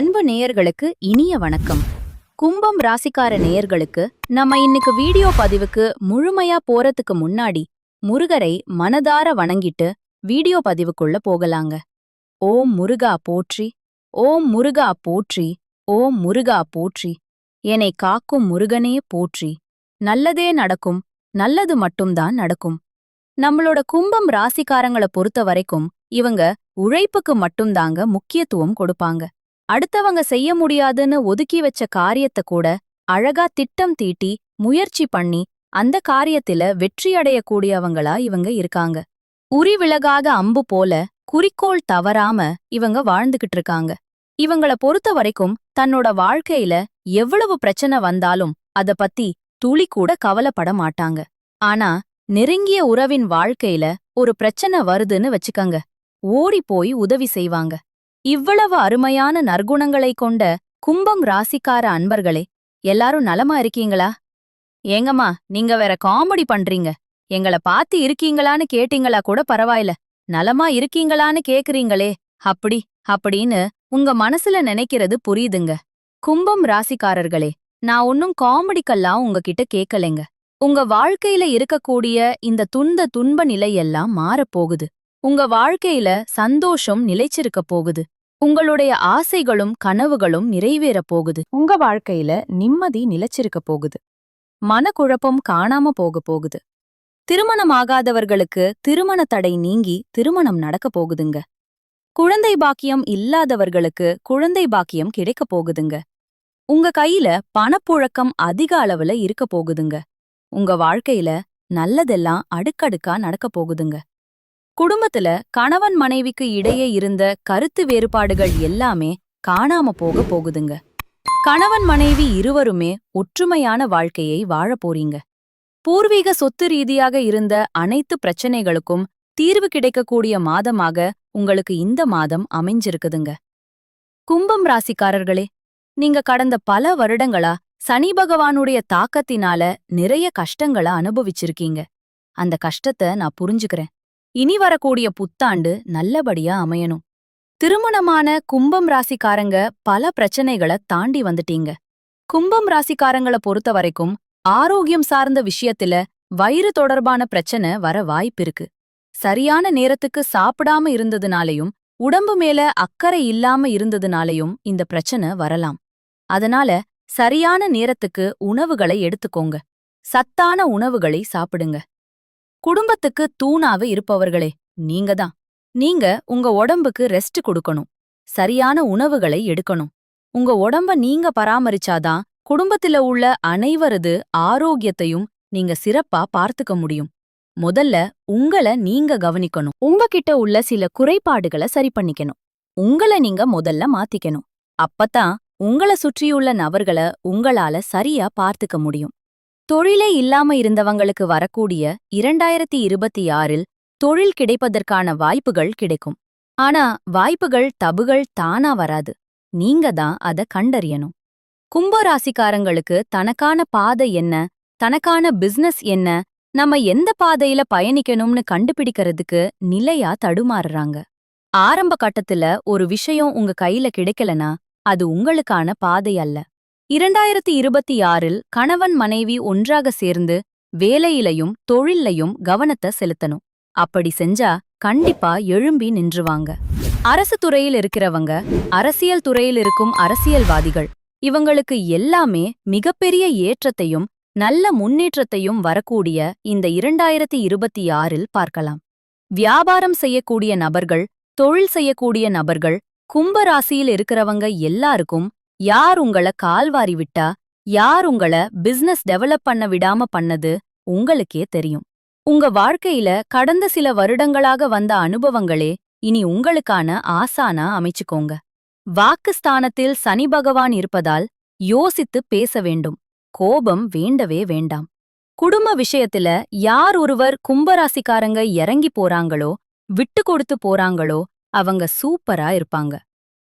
அன்பு நேயர்களுக்கு இனிய வணக்கம். கும்பம் ராசிக்கார நேயர்களுக்கு நம்ம இன்னைக்கு வீடியோ பதிவுக்கு முழுமையா போறதுக்கு முன்னாடி முருகரை மனதார வணங்கிட்டு வீடியோ பதிவுக்குள்ள போகலாங்க. ஓம் முருகா போற்றி ஓம் முருகா போற்றி ஓம் முருகா போற்றி. என்னை காக்கும் முருகனே போற்றி. நல்லதே நடக்கும் நல்லது மட்டும்தான் நடக்கும். நம்மளோட கும்பம் ராசிக்காரங்கள பொறுத்த வரைக்கும் இவங்க உழைப்புக்கு மட்டும்தாங்க முக்கியத்துவம் கொடுப்பாங்க. அடுத்தவங்க செய்ய முடியாதுன்னு ஒதுக்கி வச்ச காரியத்தை கூட அழகா திட்டம் தீட்டி முயற்சி பண்ணி அந்த காரியத்தில வெற்றியடையக்கூடியவங்களா இவங்க இருக்காங்க. உரி விலகாத அம்பு போல குறிக்கோள் தவறாம இவங்க வாழ்ந்துகிட்டு இருக்காங்க. இவங்கள பொறுத்த வரைக்கும் தன்னோட வாழ்க்கையில எவ்வளவு பிரச்சனை வந்தாலும் அத பத்தி துளி கூட கவலைப்பட மாட்டாங்க. ஆனா நெருங்கிய உறவின் வாழ்க்கையில ஒரு பிரச்சனை வருதுன்னு வச்சுக்கங்க. ஓடி போய் உதவி செய்வாங்க. இவ்வளவு அருமையான நற்குணங்களை கொண்ட கும்பம் ராசிக்கார அன்பர்களே எல்லாரும் நலமா இருக்கீங்களா? ஏங்கம்மா நீங்க வேற காமெடி பண்றீங்க. எங்கள பாத்து இருக்கீங்களான்னு கேட்டீங்களா கூட பரவாயில்ல. நலமா இருக்கீங்களான்னு கேக்குறீங்களே. அப்படி அப்படின்னு உங்க மனசுல நினைக்கிறது புரியுதுங்க. கும்பம் ராசிக்காரர்களே நான் ஒன்னும் காமெடிக்கெல்லாம் உங்ககிட்ட கேக்கலைங்க. உங்க வாழ்க்கையில இருக்கக்கூடிய இந்த துன்ப துன்ப நிலையெல்லாம் மாறப்போகுது. உங்க வாழ்க்கையில சந்தோஷம் நிலைச்சிருக்க போகுது. உங்களுடைய ஆசைகளும் கனவுகளும் நிறைவேறப் போகுது. உங்க வாழ்க்கையில நிம்மதி நிலைச்சிருக்க போகுது. மனக்குழப்பம் காணாம போக போகுது. திருமணமாகாதவர்களுக்கு திருமண தடை நீங்கி திருமணம் நடக்க போகுதுங்க. குழந்தை பாக்கியம் இல்லாதவர்களுக்கு குழந்தை பாக்கியம் கிடைக்க போகுதுங்க. உங்க கையில பணப்புழக்கம் அதிக அளவுல இருக்க போகுதுங்க. உங்க வாழ்க்கையில நல்லதெல்லாம் அடுக்கடுக்கா நடக்க போகுதுங்க. குடும்பத்துல கணவன் மனைவிக்கு இடையே இருந்த கருத்து வேறுபாடுகள் எல்லாமே காணாம போக போகுதுங்க. கணவன் மனைவி இருவருமே ஒற்றுமையான வாழ்க்கையை வாழ போறீங்க. பூர்வீக சொத்து ரீதியாக இருந்த அனைத்து பிரச்சனைகளுக்கும் தீர்வு கிடைக்கக்கூடிய மாதமாக உங்களுக்கு இந்த மாதம் அமைஞ்சிருக்குதுங்க. கும்பம் ராசிக்காரர்களே நீங்க கடந்த பல வருடங்களா சனி பகவானுடைய தாக்கத்தினால நிறைய கஷ்டங்களை அனுபவிச்சிருக்கீங்க. அந்த கஷ்டத்தை நான் புரிஞ்சுக்கிறேன். இனி வரக்கூடிய புத்தாண்டு நல்லபடியா அமையணும். திருமணமான கும்பம் ராசிக்காரங்க பல பிரச்சனைகளை தாண்டி வந்துட்டீங்க. கும்பம் ராசிக்காரங்கள பொறுத்த வரைக்கும் ஆரோக்கியம் சார்ந்த விஷயத்துல வயிறு தொடர்பான பிரச்சனை வர வாய்ப்பிருக்கு சரியான நேரத்துக்கு சாப்பிடாம இருந்ததுனாலையும் உடம்பு மேல அக்கறை இல்லாம இருந்ததுனாலையும் இந்த பிரச்சனை வரலாம். அதனால சரியான நேரத்துக்கு உணவுகளை எடுத்துக்கோங்க. சத்தான உணவுகளை சாப்பிடுங்க. குடும்பத்துக்கு தூணாவே இருப்பவர்களே நீங்க தான். நீங்க உங்க உடம்புக்கு ரெஸ்ட் கொடுக்கணும். சரியான உணவுகளை எடுக்கணும். உங்க உடம்ப நீங்க பராமரிச்சாதான் குடும்பத்தில உள்ள அனைவரது ஆரோக்கியத்தையும் நீங்க சிறப்பா பார்த்துக்க முடியும். முதல்ல உங்கள நீங்க கவனிக்கணும். உங்ககிட்ட உள்ள சில குறைபாடுகளை சரி பண்ணிக்கணும். உங்கள நீங்க முதல்ல மாத்திக்கணும். அப்பதான் உங்கள சுற்றியுள்ள நபர்கள உங்களால சரியா பார்த்துக்க முடியும். தொழிலே இல்லாம இருந்தவங்களுக்கு வரக்கூடிய இரண்டாயிரத்தி இருபத்தி ஆறில் தொழில் கிடைப்பதற்கான வாய்ப்புகள் கிடைக்கும். ஆனா வாய்ப்புகள் தபுகள் தானா வராது. நீங்க தான் அத கண்டறியணும். கும்பராசிக்காரங்களுக்கு தனக்கான பாதை என்ன? தனக்கான பிசினஸ் என்ன? நம்ம எந்த பாதையில பயணிக்கணும்னு கண்டுபிடிக்கிறதுக்கு நிலையா தடுமாறுறாங்க. ஆரம்ப கட்டத்துல ஒரு விஷயம் உங்க கையில கிடைக்கலனா அது உங்களுக்கான பாதை அல்ல. இரண்டாயிரத்தி இருபத்தி ஆறில் கணவன் மனைவி ஒன்றாக சேர்ந்து வேலையிலையும் தொழில்லையும் கவனத்தை செலுத்தணும். அப்படி செஞ்சா கண்டிப்பா எழும்பி நின்றுவாங்க. அரசு துறையில் இருக்கிறவங்க அரசியல் துறையில் இருக்கும் அரசியல்வாதிகள் இவங்களுக்கு எல்லாமே மிகப்பெரிய ஏற்றத்தையும் நல்ல முன்னேற்றத்தையும் வரக்கூடிய இந்த இரண்டாயிரத்தி இருபத்தி ஆறில் பார்க்கலாம். வியாபாரம் செய்யக்கூடிய நபர்கள் தொழில் செய்யக்கூடிய நபர்கள் கும்பராசியில் இருக்கிறவங்க எல்லாருக்கும் யார் உங்கள கால்வாரி விட்டா யார் உங்கள பிசினஸ் டெவலப் பண்ண விடாம பண்ணது உங்களுக்கே தெரியும். உங்க வாழ்க்கையில கடந்த சில வருடங்களாக வந்த அனுபவங்களே இனி உங்களுக்கான ஆசானா அமைச்சுக்கோங்க. வாக்குஸ்தானத்தில் சனி பகவான் இருப்பதால் யோசித்து பேச வேண்டும். கோபம் வேண்டவே வேண்டாம். குடும்ப விஷயத்துல யார் ஒருவர் கும்பராசிக்காரங்க இறங்கி போறாங்களோ விட்டு கொடுத்து போறாங்களோ அவங்க சூப்பரா இருப்பாங்க.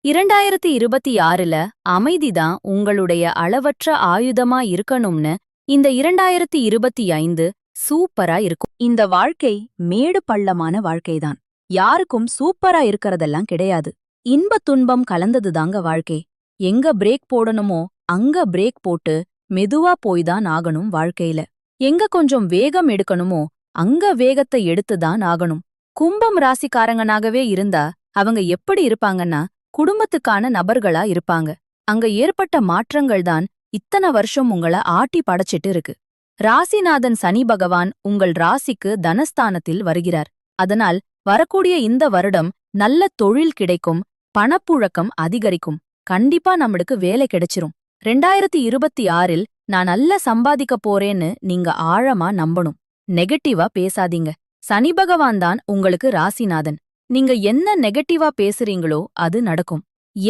இரண்டாயிரத்தி இருபத்தி ஆறுல அமைதிதான் உங்களுடைய அளவற்ற ஆயுதமா இருக்கணும்னு இந்த இரண்டாயிரத்தி இருபத்தி ஐந்து சூப்பரா இருக்கும். இந்த வாழ்க்கை மேடு பள்ளமான வாழ்க்கைதான். யாருக்கும் சூப்பரா இருக்கறதெல்லாம் கிடையாது. இன்ப துன்பம் கலந்ததுதாங்க வாழ்க்கை. எங்க பிரேக் போடணுமோ அங்க பிரேக் போட்டு மெதுவா போய்தான் ஆகணும் வாழ்க்கையில. எங்க கொஞ்சம் வேகம் எடுக்கணுமோ அங்க வேகத்தை எடுத்துதான் ஆகணும். கும்பம் ராசிக்காரங்கனாகவே இருந்தா அவங்க எப்படி இருப்பாங்கன்னா குடும்பத்துக்கான நபர்களா இருப்பாங்க. அங்க ஏற்பட்ட மாற்றங்கள் தான் இத்தனை வருஷம் உங்கள ஆட்டி படைச்சிட்டு இருக்கு. ராசிநாதன் சனி பகவான் உங்கள் ராசிக்கு தனஸ்தானத்தில் வருகிறார். அதனால் வரக்கூடிய இந்த வருடம் நல்ல தொழில் கிடைக்கும் பணப்புழக்கம் அதிகரிக்கும். கண்டிப்பா நம்மளுக்கு வேலை கிடைச்சிரும். ரெண்டாயிரத்தி இருபத்தி ஆறில் நான் நல்ல சம்பாதிக்க போறேன்னு நீங்க ஆழமா நம்பணும். நெகட்டிவா பேசாதீங்க. சனி பகவான் தான் உங்களுக்கு ராசிநாதன். நீங்க என்ன நெகட்டிவா பேசுறீங்களோ அது நடக்கும்.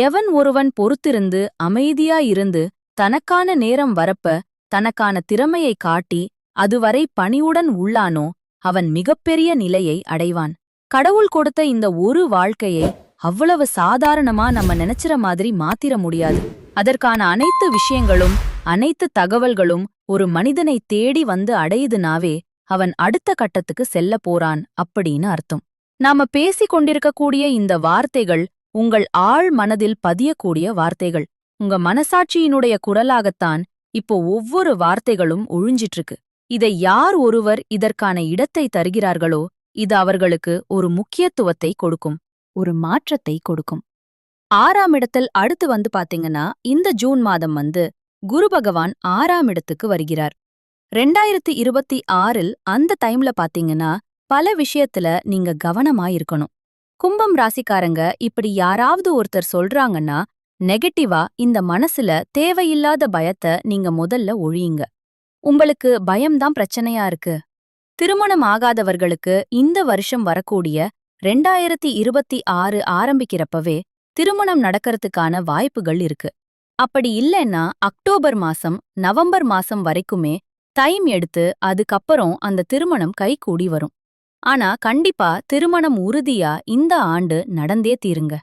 எவன் ஒருவன் பொறுத்திருந்து அமைதியா இருந்து தனக்கான நேரம் வரப்ப தனக்கான திறமையை காட்டி அதுவரை பணிவுடன் உள்ளானோ அவன் மிகப்பெரிய நிலையை அடைவான். கடவுள் கொடுத்த இந்த ஒரு வாழ்க்கையை அவ்வளவு சாதாரணமா நம்ம நினைச்சிற மாதிரி மாத்திர முடியாது. அதற்கான அனைத்து விஷயங்களும் அனைத்து தகவல்களும் ஒரு மனிதனை தேடி வந்து அடையுதுனாவே அவன் அடுத்த கட்டத்துக்கு செல்ல போறான் அப்படின்னு அர்த்தம். நாம பேசிக் கொண்டிருக்கக்கூடிய இந்த வார்த்தைகள் உங்கள் ஆழ் மனதில் பதியக்கூடிய வார்த்தைகள். உங்க மனசாட்சியினுடைய குரலாகத்தான் இப்போ ஒவ்வொரு வார்த்தைகளும் ஒழிஞ்சிட்டு இதை யார் ஒருவர் இதற்கான இடத்தை தருகிறார்களோ இது அவர்களுக்கு ஒரு முக்கியத்துவத்தை கொடுக்கும். ஒரு மாற்றத்தை கொடுக்கும். ஆறாம் இடத்தில் அடுத்து வந்து பாத்தீங்கன்னா இந்த ஜூன் மாதம் வந்து குரு பகவான் ஆறாம் இடத்துக்கு வருகிறார். ரெண்டாயிரத்தி இருபத்தி ஆறில் அந்த டைம்ல பாத்தீங்கன்னா பல விஷயத்துல நீங்க கவனமா இருக்கணும் கும்பம் ராசிக்காரங்க இப்படி யாராவது ஒருத்தர் சொல்றாங்கன்னா நெகட்டிவா இந்த மனசுல தேவையில்லாத பயத்தை நீங்க முதல்ல ஒழியுங்க. உங்களுக்கு பயம்தான் பிரச்சனையா இருக்கு. திருமணம் ஆகாதவர்களுக்கு இந்த வருஷம் வரக்கூடிய ரெண்டாயிரத்தி இருபத்தி ஆறு ஆரம்பிக்கிறப்பவே திருமணம் நடக்கறதுக்கான வாய்ப்புகள் இருக்கு. அப்படி இல்லைன்னா அக்டோபர் மாசம் நவம்பர் மாசம் வரைக்குமே டைம் எடுத்து அதுக்கப்புறம் அந்த திருமணம் கைகூடி வரும். ஆனா கண்டிப்பா திருமணம் உறுதியா இந்த ஆண்டு நடந்தே தீருங்க.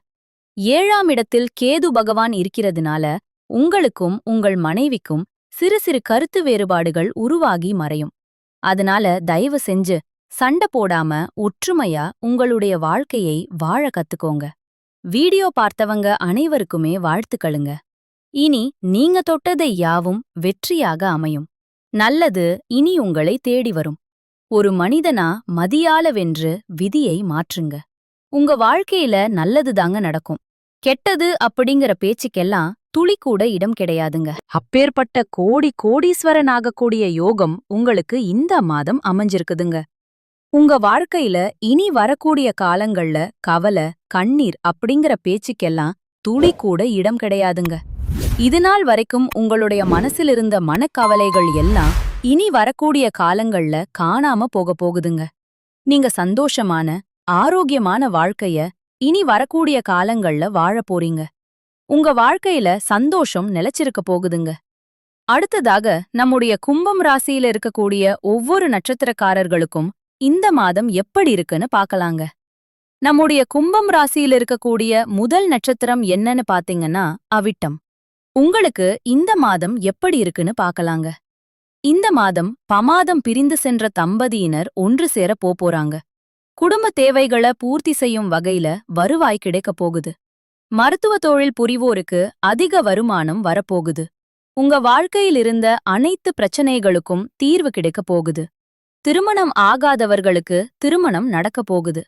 ஏழாம் இடத்தில் கேது பகவான் இருக்கிறதுனால உங்களுக்கும் உங்கள் மனைவிக்கும் சிறு சிறு கருத்து வேறுபாடுகள் உருவாகி மறையும். அதனால தயவு செஞ்சு சண்டை போடாம ஒற்றுமையா உங்களுடைய வாழ்க்கையை வாழ கத்துக்கோங்க. வீடியோ பார்த்தவங்க அனைவருக்குமே வாழ்த்துக்களுங்க. இனி நீங்க தொட்டதை யாவும் வெற்றியாக அமையும். நல்லது இனி உங்களை தேடி வரும். ஒரு மனிதனா மதியால வென்று விதியை மாற்றுங்க. உங்க வாழ்க்கையில நல்லது தாங்க நடக்கும். கெட்டது அப்படிங்கிற பேச்சுக்கெல்லாம் துளி கூட இடம் கிடையாதுங்க. அப்பேற்பட்ட கோடி கோடீஸ்வரன் ஆகக்கூடிய யோகம் உங்களுக்கு இந்த மாதம் அமைஞ்சிருக்குதுங்க. உங்க வாழ்க்கையில இனி வரக்கூடிய காலங்கள்ல கவலை கண்ணீர் அப்படிங்கிற பேச்சுக்கெல்லாம் துளி கூட இடம் கிடையாதுங்க. இதுநாள் வரைக்கும் உங்களுடைய மனசில் இருந்த மனக்கவலைகள் எல்லாம் இனி வரக்கூடிய காலங்கள்ல காணாம போக போகுதுங்க. நீங்க சந்தோஷமான ஆரோக்கியமான வாழ்க்கைய இனி வரக்கூடிய காலங்கள்ல வாழ போறீங்க. உங்க வாழ்க்கையில சந்தோஷம் நிலைச்சிருக்க போகுதுங்க. அடுத்ததாக நம்முடைய கும்பம் ராசியில இருக்கக்கூடிய ஒவ்வொரு நட்சத்திரக்காரர்களுக்கும் இந்த மாதம் எப்படி இருக்குன்னு பாக்கலாங்க. நம்முடைய கும்பம் ராசியில இருக்கக்கூடிய முதல் நட்சத்திரம் என்னன்னு பாத்தீங்கன்னா அவிட்டம். உங்களுக்கு இந்த மாதம் எப்படி இருக்குன்னு பாக்கலாங்க. இந்த மாதம் பமாதம் பிரிந்து சென்ற தம்பதியினர் ஒன்று சேர போறாங்க குடும்ப தேவைகளை பூர்த்தி செய்யும் வகையில வருவாய் கிடைக்கப் போகுது. மருத்துவ தொழில் புரிவோருக்கு அதிக வருமானம் வரப்போகுது. உங்க வாழ்க்கையில் இருந்த அனைத்து பிரச்சனைகளுக்கும் தீர்வு கிடைக்கப் போகுது. திருமணம் ஆகாதவர்களுக்கு திருமணம் நடக்கப் போகுது.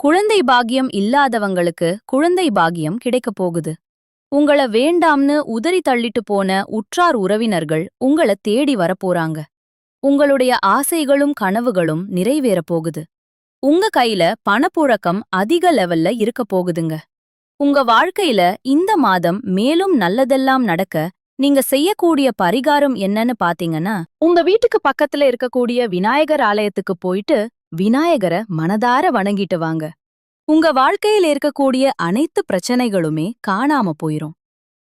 குழந்தை பாகியம் இல்லாதவங்களுக்கு குழந்தை பாகியம் கிடைக்கப் போகுது. உங்கள வேண்டாம்னு உதறி தள்ளிட்டு போன உற்றார் உறவினர்கள் உங்கள தேடி வரப்போறாங்க. உங்களுடைய ஆசைகளும் கனவுகளும் நிறைவேறப் போகுது. உங்க கையில பணப்புழக்கம் அதிக லெவல்ல இருக்க போகுதுங்க. உங்க வாழ்க்கையில இந்த மாதம் மேலும் நல்லதெல்லாம் நடக்க நீங்க செய்யக்கூடிய பரிகாரம் என்னன்னு பாத்தீங்கன்னா உங்க வீட்டுக்கு பக்கத்துல இருக்கக்கூடிய விநாயகர் ஆலயத்துக்கு போயிட்டு விநாயகரை மனதார வணங்கிட்டு வாங்க. உங்க வாழ்க்கையில இருக்கக்கூடிய அனைத்து பிரச்சனைகளுமே காணாம போயிரும்.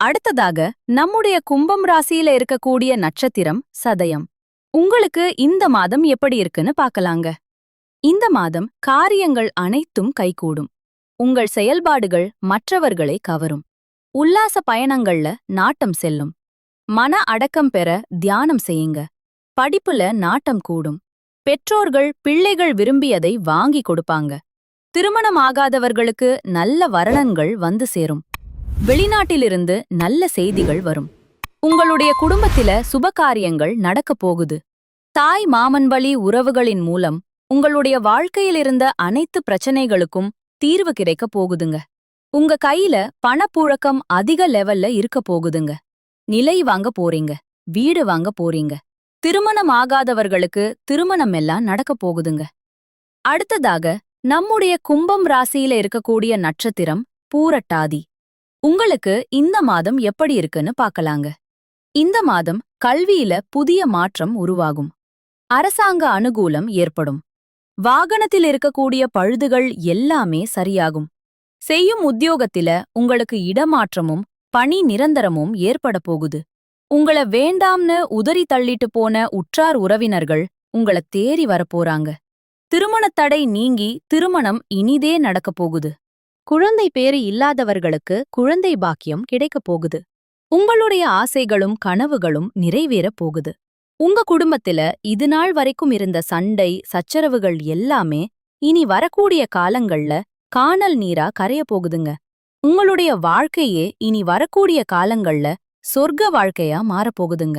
அடுத்ததாக நம்முடைய கும்பம் ராசியில இருக்கக்கூடிய நட்சத்திரம் சதயம். உங்களுக்கு இந்த மாதம் எப்படி இருக்குன்னு பார்க்கலாங்க. இந்த மாதம் காரியங்கள் அனைத்தும் கைகூடும். உங்கள் செயல்பாடுகள் மற்றவர்களை கவரும். உல்லாச பயணங்கள்ல நாட்டம் செல்லும். மன அடக்கம் பெற தியானம் செய்யுங்க. படிப்புல நாட்டம் கூடும். பெற்றோர்கள் பிள்ளைகள் விரும்பியதை வாங்கி கொடுப்பாங்க. திருமணம் ஆகாதவர்களுக்கு நல்ல வரணங்கள் வந்து சேரும். வெளிநாட்டிலிருந்து நல்ல செய்திகள் வரும். உங்களுடைய குடும்பத்தில சுபகாரியங்கள் நடக்கப் போகுது. தாய் மாமன் வழி உறவுகளின் மூலம் உங்களுடைய வாழ்க்கையில் இருந்த அனைத்து பிரச்சனைகளுக்கும் தீர்வு கிடைக்க போகுதுங்க. உங்க கையில பணப்புழக்கம் அதிக லெவல்ல இருக்க போகுதுங்க. நிலை வாங்க போறீங்க. வீடு வாங்க போறீங்க. திருமணம் ஆகாதவர்களுக்கு திருமணம் எல்லாம் நடக்க போகுதுங்க. அடுத்ததாக நம்முடைய கும்பம் ராசியில இருக்கக்கூடிய நட்சத்திரம் பூரட்டாதி. உங்களுக்கு இந்த மாதம் எப்படி இருக்குன்னு பார்க்கலாங்க. இந்த மாதம் கல்வியில புதிய மாற்றம் உருவாகும். அரசாங்க அனுகூலம் ஏற்படும். வாகனத்தில் இருக்கக்கூடிய பழுதுகள் எல்லாமே சரியாகும். செய்யும் உத்தியோகத்தில உங்களுக்கு இடமாற்றமும் பணி நிரந்தரமும் ஏற்பட போகுது. உங்கள வேண்டாம்னு உதறி தள்ளிட்டு போன உற்றார் உறவினர்கள் உங்கள தேறி வரப்போறாங்க திருமணத் தடை நீங்கி திருமணம் இனிதே நடக்கப் போகுது. குழந்தை பேறு இல்லாதவர்களுக்கு குழந்தை பாக்கியம் கிடைக்கப் போகுது. உங்களுடைய ஆசைகளும் கனவுகளும் நிறைவேறப் போகுது. உங்க குடும்பத்தில இது நாள் வரைக்கும் இருந்த சண்டை சச்சரவுகள் எல்லாமே இனி வரக்கூடிய காலங்கள்ல காணல் நீரா கரைய போகுதுங்க. உங்களுடைய வாழ்க்கையே இனி வரக்கூடிய காலங்கள்ல சொர்க்க வாழ்க்கையா மாறப்போகுதுங்க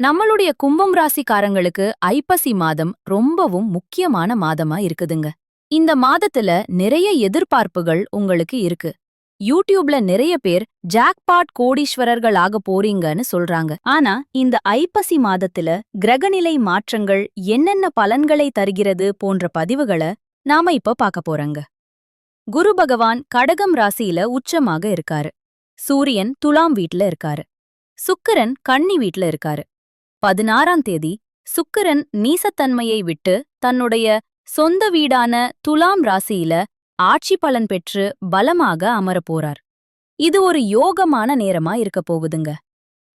நம்மளுடைய கும்பம் ராசிக்காரங்களுக்கு ஐப்பசி மாதம் ரொம்பவும் முக்கியமான மாதமா இருக்குதுங்க. இந்த மாதத்துல நிறைய எதிர்பார்ப்புகள் உங்களுக்கு இருக்கு. யூடியூப்ல நிறைய பேர் ஜாக்பாட் கோடீஸ்வரர்கள் ஆக போறீங்கன்னு சொல்றாங்க. ஆனா இந்த ஐப்பசி மாதத்துல கிரகநிலை மாற்றங்கள் என்னென்ன பலன்களை தருகிறது போன்ற பதிவுகளை நாம இப்ப பார்க்க போறோங்க. குரு பகவான் கடகம் ராசியில உச்சமாக இருக்காரு. சூரியன் துலாம் வீட்ல இருக்காரு. சுக்கரன் கன்னி வீட்ல இருக்காரு. பதினாறாம் தேதி சுக்கிரன் நீசத்தன்மையை விட்டு தன்னுடைய சொந்த வீடான துலாம் ராசியில ஆட்சி பலன் பெற்று பலமாக அமரப் போறார். இது ஒரு யோகமான நேரமா இருக்க போகுதுங்க.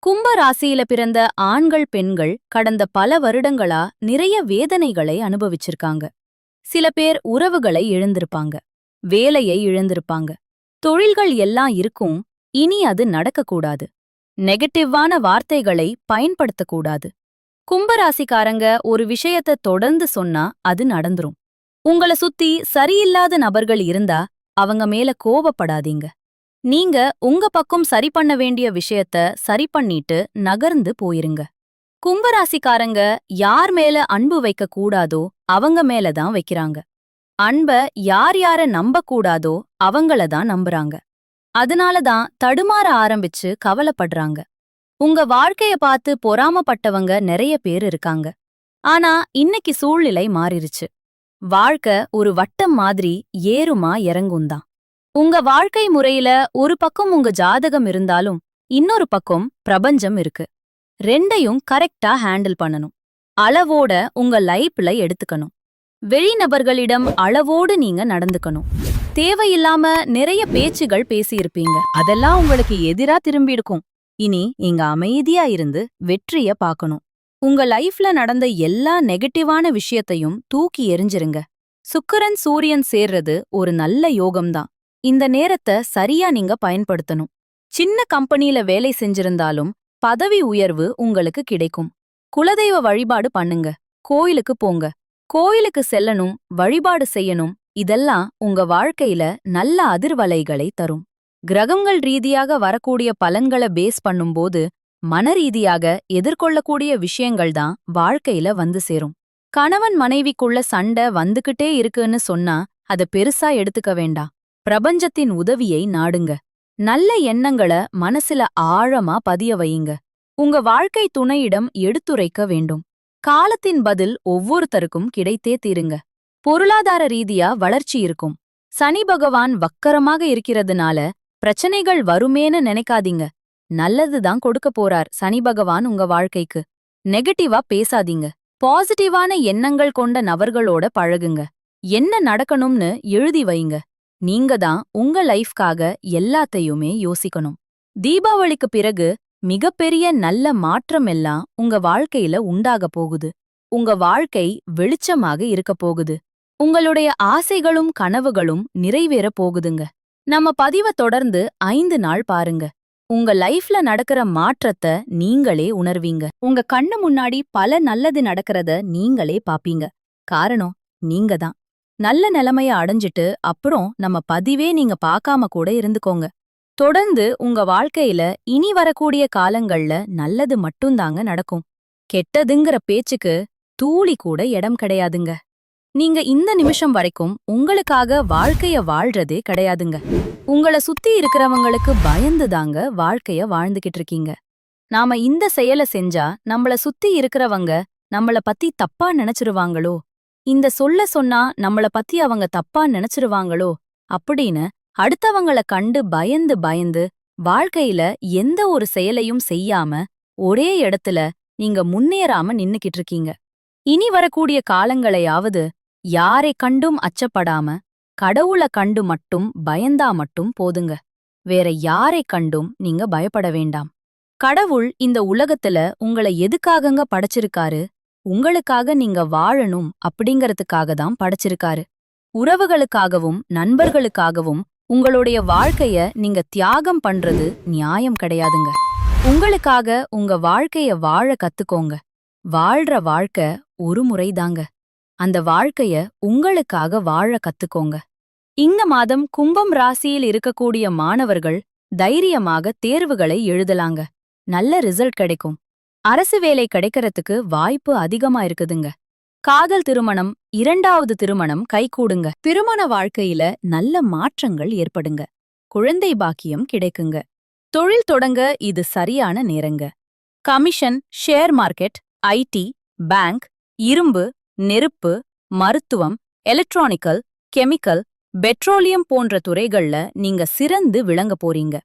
கும்ப ராசியில பிறந்த ஆண்கள் பெண்கள் கடந்த பல வருடங்களா நிறைய வேதனைகளை அனுபவிச்சிருக்காங்க. சில பேர் உறவுகளை இழந்திருப்பாங்க வேலையை இழந்திருப்பாங்க தொழில்கள் எல்லாம் இருக்கும் இனி அது நடக்கக்கூடாது நெகட்டிவான வார்த்தைகளை பயன்படுத்தக்கூடாது. கும்பராசிக்காரங்க ஒரு விஷயத்த தொடர்ந்து சொன்னா அது நடந்துரும். உங்கள சுத்தி சரியில்லாத நபர்கள் இருந்தா அவங்க மேல கோபப்படாதீங்க நீங்க உங்க பக்கம் சரி பண்ண வேண்டிய விஷயத்த சரி பண்ணிட்டு நகர்ந்து போயிருங்க. கும்பராசிக்காரங்க யார் மேல அன்பு வைக்க கூடாதோ அவங்க மேல தான் வைக்கிறாங்க. அன்ப யார் யார நம்பக்கூடாதோ அவங்கள தான் நம்புறாங்க. அதனால தான் தடுமாற ஆரம்பிச்சு கவலைப்படுறாங்க. உங்க வாழ்க்கைய பார்த்து பொறாமப்பட்டவங்க நிறைய பேர் இருக்காங்க. ஆனா இன்னைக்கு சூழ்நிலை மாறிருச்சு. வாழ்க்கை ஒரு வட்டம் மாதிரி ஏறுமா இறங்கும்தான் உங்க வாழ்க்கை முறையில ஒரு பக்கம் உங்க ஜாதகம் இருந்தாலும் இன்னொரு பக்கம் பிரபஞ்சம் இருக்கு. ரெண்டையும் கரெக்டா ஹேண்டில் பண்ணணும். அளவோட உங்க லைஃப்ல எடுத்துக்கணும். வெளிநபர்களிடம் அளவோடு நீங்க நடந்துக்கணும். தேவையில்லாம நிறைய பேச்சுகள் பேசியிருப்பீங்க. அதெல்லாம் உங்களுக்கு எதிரா திரும்பிடுக்கும் இனி இங்க அமைதியா இருந்து வெற்றிய பார்க்கணும். உங்க லைஃப்ல நடந்த எல்லா நெகட்டிவான விஷயத்தையும் தூக்கி எறிஞ்சிருங்க. சுக்கரன் சூரியன் சேர்றது ஒரு நல்ல யோகம்தான். இந்த நேரத்தை சரியா நீங்க பயன்படுத்தணும். சின்ன கம்பெனில வேலை செஞ்சிருந்தாலும் பதவி உயர்வு உங்களுக்கு கிடைக்கும். குலதெய்வ வழிபாடு பண்ணுங்க. கோயிலுக்கு போங்க. கோயிலுக்கு செல்லணும் வழிபாடு செய்யணும் இதெல்லாம் உங்க வாழ்க்கையில நல்ல அதிர்வலைகளை தரும். கிரகங்கள் ரீதியாக வரக்கூடிய பலன்களை பேஸ் பண்ணும்போது மனரீதியாக எதிர்கொள்ளக்கூடிய விஷயங்கள் தான் வாழ்க்கையில வந்து சேரும். கணவன் மனைவிக்குள்ள சண்டை வந்துகிட்டே இருக்குன்னு சொன்னா அத பெருசா எடுத்துக்க வேண்டாம். பிரபஞ்சத்தின் உதவியை நாடுங்க. நல்ல எண்ணங்கள மனசுல ஆழமா பதிய வையுங்க. உங்க வாழ்க்கை துணையிடம் எடுத்துரைக்க வேண்டும். காலத்தின் பதில் ஒவ்வொருத்தருக்கும் கிடைத்தே தீருங்க. பொருளாதார ரீதியா வளர்ச்சி இருக்கும். சனி பகவான் வக்கரமாக இருக்கிறதுனால பிரச்சனைகள் வருமேன்னு நினைக்காதீங்க. நல்லதுதான் கொடுக்க போறார் சனி பகவான் உங்க வாழ்க்கைக்கு. நெகட்டிவா பேசாதீங்க. பாசிட்டிவான எண்ணங்கள் கொண்ட நபர்களோட பழகுங்க. என்ன நடக்கணும்னு எழுதி வைங்க. நீங்க தான் உங்க லைஃப்காக எல்லாத்தையுமே யோசிக்கணும். தீபாவளிக்கு பிறகு மிகப்பெரிய நல்ல மாற்றம் எல்லாம் உங்க வாழ்க்கையில உண்டாக போகுது. உங்க வாழ்க்கை வெளிச்சமாக இருக்க போகுது. உங்களுடைய ஆசைகளும் கனவுகளும் நிறைவேற போகுதுங்க. நம்ம பதிவ தொடர்ந்து ஐந்து நாள் பாருங்க. உங்க லைஃப்ல நடக்கிற மாற்றத்தை நீங்களே உணர்வீங்க. உங்க கண்ணு முன்னாடி பல நல்லது நடக்கிறத நீங்களே பாப்பீங்க. காரணம் நீங்க தான். நல்ல நிலைமைய அடைஞ்சிட்டு அப்புறம் நம்ம பதிவே நீங்க பார்க்காம கூட இருந்துக்கோங்க. தொடர்ந்து உங்க வாழ்க்கையில இனி வரக்கூடிய காலங்கள்ல நல்லது மட்டும்தாங்க நடக்கும். கெட்டதுங்கிற பேச்சுக்கு தூளி கூட இடம் கிடையாதுங்க. நீங்க இந்த நிமிஷம் வரைக்கும் உங்களுக்காக வாழ்க்கைய வாழ்றதே கிடையாதுங்க. உங்கள சுத்தி இருக்கிறவங்களுக்கு பயந்துதாங்க வாழ்க்கைய வாழ்ந்துகிட்டு இருக்கீங்க. நாம இந்த செயல செஞ்சா நம்மள சுத்தி இருக்கிறவங்க நம்மள பத்தி தப்பா நினைச்சிருவாங்களோ? இந்த சொல்ல சொன்னா நம்மள பத்தி அவங்க தப்பா நினைச்சிருவாங்களோ? அப்படின்னு அடுத்தவங்கள கண்டு பயந்து பயந்து வாழ்க்கையில எந்த ஒரு செயலையும் செய்யாம ஒரே இடத்துல நீங்க முன்னேறாம நின்னுக்கிட்டு இருக்கீங்க. இனி வரக்கூடிய காலங்களையாவது யாரை கண்டும் அச்சப்படாம கடவுள கண்டு மட்டும் பயந்தா மட்டும் போதுங்க. வேற யாரை கண்டும் நீங்க பயப்பட வேண்டாம். கடவுள் இந்த உலகத்துல உங்கள எதுக்காகங்க படைச்சிருக்காரு? உங்களுக்காக நீங்க வாழணும் அப்படிங்கறதுக்காக தான் படைச்சிருக்காரு. உறவுகளுக்காகவும் நண்பர்களுக்காகவும் உங்களுடைய வாழ்க்கைய நீங்க தியாகம் பண்றது நியாயம் கிடையாதுங்க. உங்களுக்காக உங்க வாழ்க்கைய வாழ கத்துக்கோங்க. வாழ்ற வாழ்க்கை ஒரு முறைதாங்க. அந்த வாழ்க்கைய உங்களுக்காக வாழ கத்துக்கோங்க. இந்த மாதம் கும்பம் ராசியில் இருக்கக்கூடிய மாணவர்கள் தைரியமாக தேர்வுகளை எழுதலாங்க. நல்ல ரிசல்ட் கிடைக்கும். அரசு வேலை கிடைக்கறதுக்கு வாய்ப்பு அதிகமா இருக்குதுங்க. காதல் திருமணம் இரண்டாவது திருமணம் கைகூடுங்க. திருமண வாழ்க்கையில நல்ல மாற்றங்கள் ஏற்படுங்க. குழந்தை பாக்கியம் கிடைக்குங்க. தொழில் தொடங்க இது சரியான நேரங்க. Commission share market IT bank இரும்பு நெருப்பு மருத்துவம் எலக்ட்ரானிக்கல் கெமிக்கல் பெட்ரோலியம் போன்ற துறைகள்ல நீங்க சிறந்து விளங்க போறீங்க.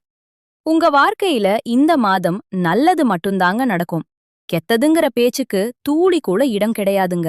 உங்க வாழ்க்கையில இந்த மாதம் நல்லது மட்டும்தாங்க நடக்கும். கெத்ததுங்கிற பேச்சுக்கு தூளி கூட இடம் கிடையாதுங்க.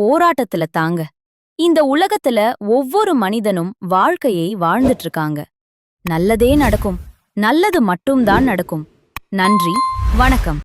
போராட்டத்துல தாங்க. இந்த உலகத்துல ஒவ்வொரு மனிதனும் வாழ்க்கையை வாழ்ந்துட்டு இருக்காங்க நல்லதே நடக்கும். நல்லது மட்டும்தான் நடக்கும். நன்றி. வணக்கம்.